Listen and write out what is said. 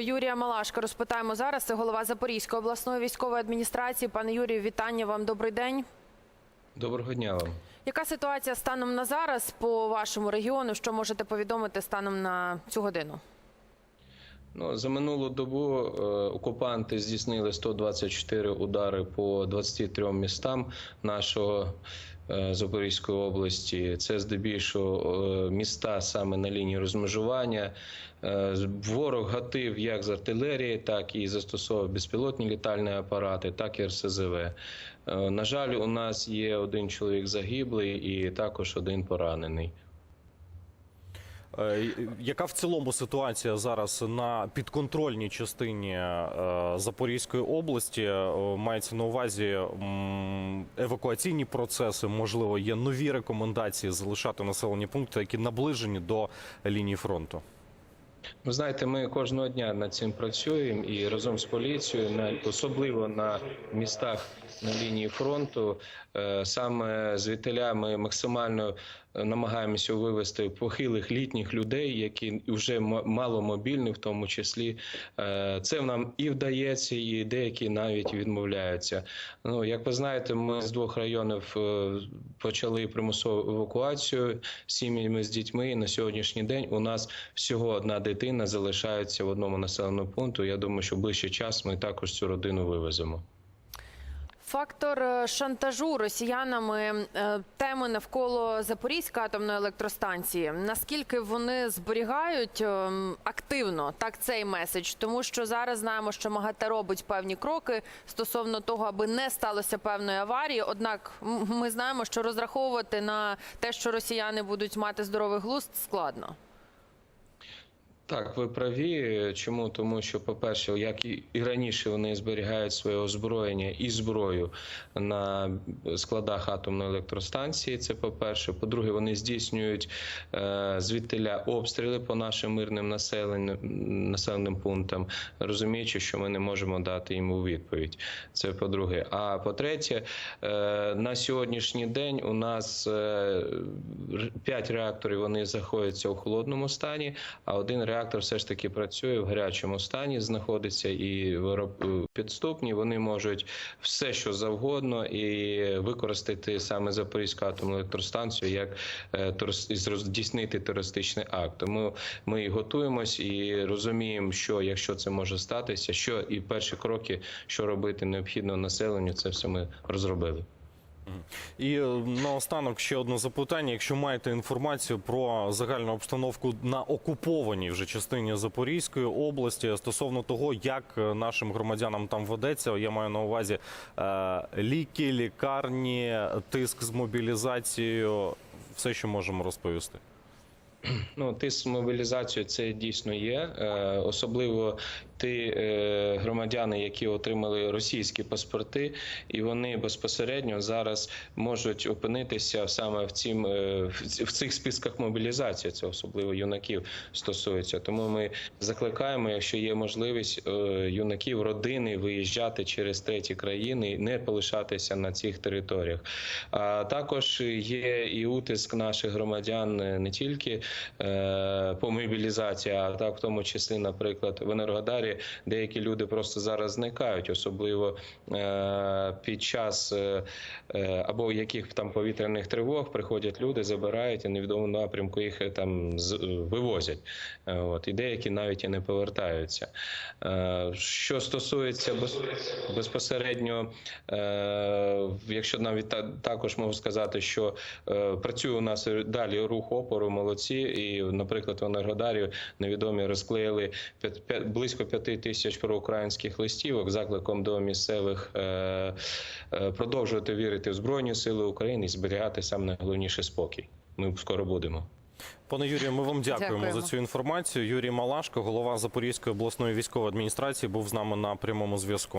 Юрія Малашка розпитаємо зараз. Це голова Запорізької обласної військової адміністрації. Пане Юрію, вітання вам. Добрий день. Доброго дня вам. Яка ситуація станом на зараз по вашому регіону? Що можете повідомити станом на цю годину? Ну, за минулу добу е, окупанти здійснили 124 удари по 23 містам нашого Запорізької області. Це здебільшого е, міста саме на лінії розмежування. Е, Ворог гатив як з артилерії, так і застосовував безпілотні літальні апарати, так і РСЗВ. Е, На жаль, у нас є один чоловік загиблий і також один поранений. Е, Яка в цілому ситуація зараз на підконтрольній частині е, Запорізької області? Е, Мається на увазі евакуаційні процеси, можливо, є нові рекомендації залишати населені пункти, які наближені до лінії фронту. Ви знаєте, ми кожного дня над цим працюємо і разом з поліцією, на особливо на містах на лінії фронту. Е, Саме звідтиля ми максимально е, намагаємося вивести похилих літніх людей, які вже маломобільні, в тому числі. Е, Це нам і вдається, і деякі навіть відмовляються. Ну як ви знаєте, ми з двох районів почали примусову евакуацію сім'ями з дітьми. І на сьогоднішній день у нас всього одна дитина залишається в одному населеному пункту. Я думаю, що ближче час ми також цю родину вивеземо. Фактор е, шантажу росіянами е, теми навколо Запорізької атомної електростанції. Наскільки вони зберігають е, активно так цей меседж? Тому що зараз знаємо, що МАГАТЕ робить певні кроки стосовно того, аби не сталося певної аварії. Однак ми знаємо, що розраховувати на те, що росіяни будуть мати здоровий глузд, складно. Так, ви праві. Чому? Тому що, по-перше, як і раніше вони зберігають своє озброєння і зброю на складах атомної електростанції. Це по-перше. По-друге, вони здійснюють е, звідтиля обстріли по нашим мирним населеним населеним пунктам, розуміючи, що ми не можемо дати їм у відповідь. Це по-друге. А по-третє, е, на сьогоднішній день у нас е, 5 реакторів вони знаходяться у холодному стані, а один реактор все ж таки працює в гарячому стані, знаходиться і підступні. Вони можуть все, що завгодно, і використати саме Запорізьку атомну електростанцію як е, здійснити терористичний акт. Тому ми і готуємось і розуміємо, що якщо це може статися, що і перші кроки, що робити необхідно населенню, це все ми розробили. І е, наостанок ще одне запитання. Якщо маєте інформацію про загальну обстановку на окупованій вже частині Запорізької області стосовно того, як е, нашим громадянам там ведеться, я маю на увазі е, ліки, лікарні, тиск з мобілізацією, все, що можемо розповісти. Ну, тиск мобілізацію це дійсно є. Е, особливо ті е, громадяни, які отримали російські паспорти, і вони безпосередньо зараз можуть опинитися саме в цім е, в цих списках мобілізації. Це особливо юнаків стосується. Тому ми закликаємо, якщо є можливість юнаків родини виїжджати через треті країни, не полишатися на цих територіях. А також є і утиск наших громадян не тільки по мобілізації, а так в тому числі, наприклад, в Енергодарі деякі люди просто зараз зникають, особливо е, під час е, е, або яких там повітряних тривог приходять люди, забирають і невідомо напрямку їх е, там е, вивозять. Е, От і деякі навіть і не повертаються. Е, Що стосується безпосередньо, е, якщо навіть та, також можу сказати, що е, працює у нас далі рух опору, молодці. І, наприклад, в Енергодарі невідомі розклеїли близько п'яти тисяч проукраїнських листівок закликом до місцевих е, е, продовжувати вірити в Збройні Сили України і зберігати сам найголовніше спокій. Ми скоро будемо. Пане Юрію, ми вам дякуємо, Дякуємо. за цю інформацію. Юрій Малашко, голова Запорізької обласної військової адміністрації, був з нами на прямому зв'язку.